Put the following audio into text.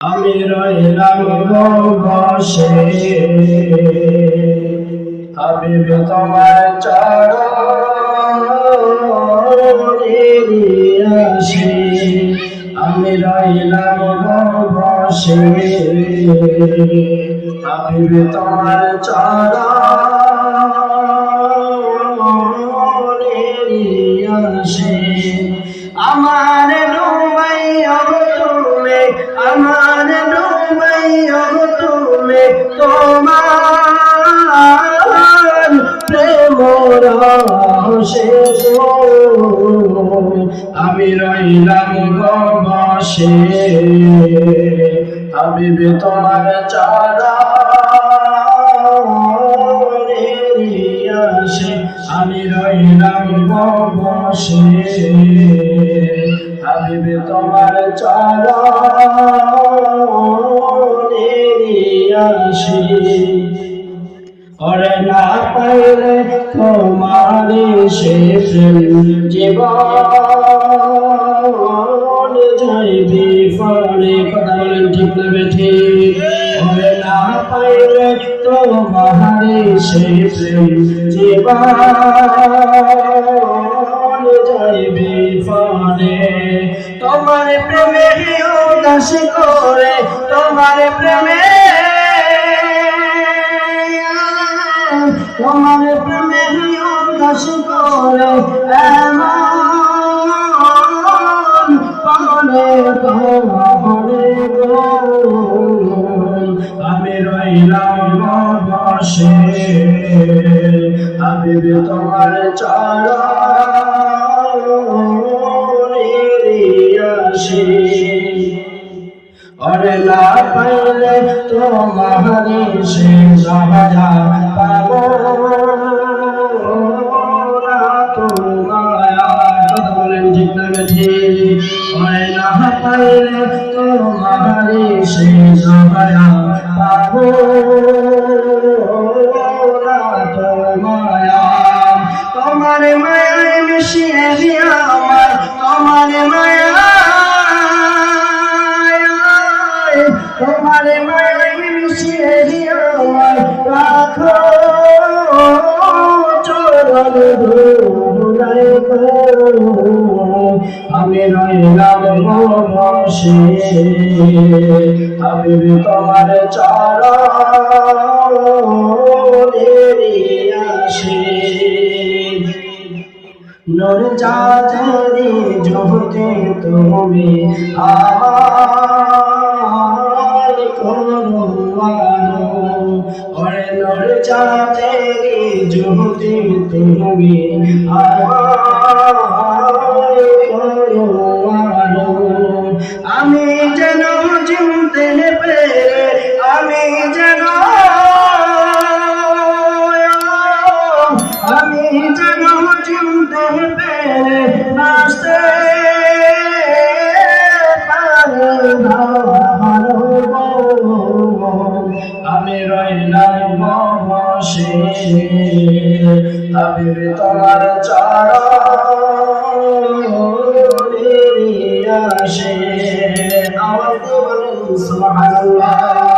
আমি রইলাম বসে। হাবিব তোমার আসে। আমি রইলাম বসে। হাবিব তোমার চরণেরই আমার ডুবাইয়া তুমি তোমার প্রেম গো। আমি রইলাম গো বসে, আমি তোমার চারা আমি রইলাম বসে হাবিবে তোমার চরণেরই আসে ওরে না পাইলে তোমার প্রেম জীবন যাইবি ফলে কথা বলেন ঠিক না ঠিক ওরে না পাইলে তোমার প্রেম জীবন যাইবি তোমার প্রেমে উদাস করে, তোমার প্রেমে। তোমার প্রেমে উদাস করে আমি রইলাম বসে আমি তোমার চরণেরই তোমারে সে সহজা পাবো পাইলে তোমারে সে সহজা পাবো তোমার মায়ায় মিশিয়ে দিয়া আমার তোমার মায়া তোমার মায়ায় মিশিয়ে আমার রাখো চরণ ধুলাই আমি রইলাম বসে আমি তোমার চরণেরই আসে নূর চাঁদের জ্যোতি তুমি আমার জ্যোতি তুমি আমি যেন চিনতে পেরে আমি যেন আমি যেন চিনতে পেরে নাচতে বসে আমি তোমার চরণেরই আসে আমার দিয়ে বলেন সুবহানাল্লাহ